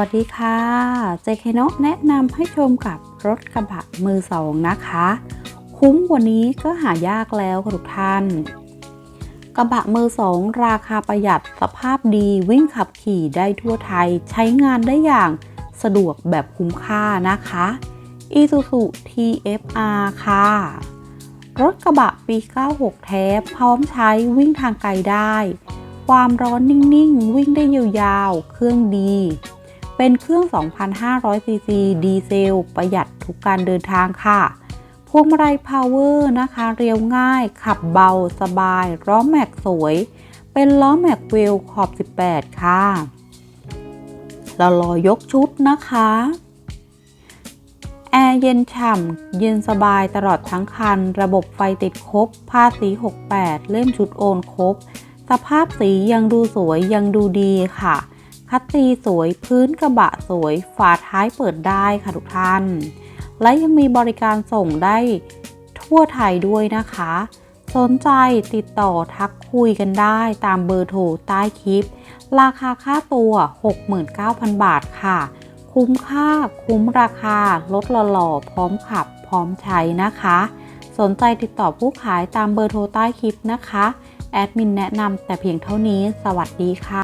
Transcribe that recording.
วัสดีค่ะ เจเคโนะแนะนำให้ชมกับรถกระบะมือสองนะคะ คุ้มกว่านี้ก็หายากแล้วค่ะทุกท่าน กระบะมือสองราคาประหยัดสภาพดีวิ่งขับขี่ได้ทั่วไทยใช้งานได้อย่างสะดวกแบบคุ้มค่านะคะ Isuzu TFR ค่ะ รถกระบะปี 96 แท้พร้อมใช้วิ่งทางไกลได้ ความร้อนนิ่ง ๆ วิ่งได้ยาวๆ เครื่องดี เป็นเครื่อง 2,500 ซีซีดีเซล ประหยัดทุกการเดินทางค่ะพวงมาลัยพาวเวอร์นะคะ เรียวง่าย ขับเบาสบาย ล้อแม็กสวย เป็นล้อแม็กเวลขอบ 18 ค่ะ เรารอยกชุดนะคะ แอร์เย็นฉ่ำ เย็นสบายตลอดทั้งคัน ระบบไฟติดครบภาษี68 เล่มชุดโอนครบ สภาพสียังดูสวยยังดูดีค่ะ คัตตีสวยพื้นกระบะสวย ฝาท้ายเปิดได้ค่ะทุกท่าน และยังมีบริการส่งได้ทั่วไทยด้วยนะคะ สนใจติดต่อทักคุยกันได้ตามเบอร์โทรใต้คลิป ราคาค่าตัว 69,000 บาทค่ะ คุ้มค่าคุ้มราคารถหล่อๆพร้อมขับพร้อมใช้นะคะ สนใจติดต่อผู้ขายตามเบอร์โทรใต้คลิปนะคะ แอดมินแนะนำแต่เพียงเท่านี้ สวัสดีค่ะ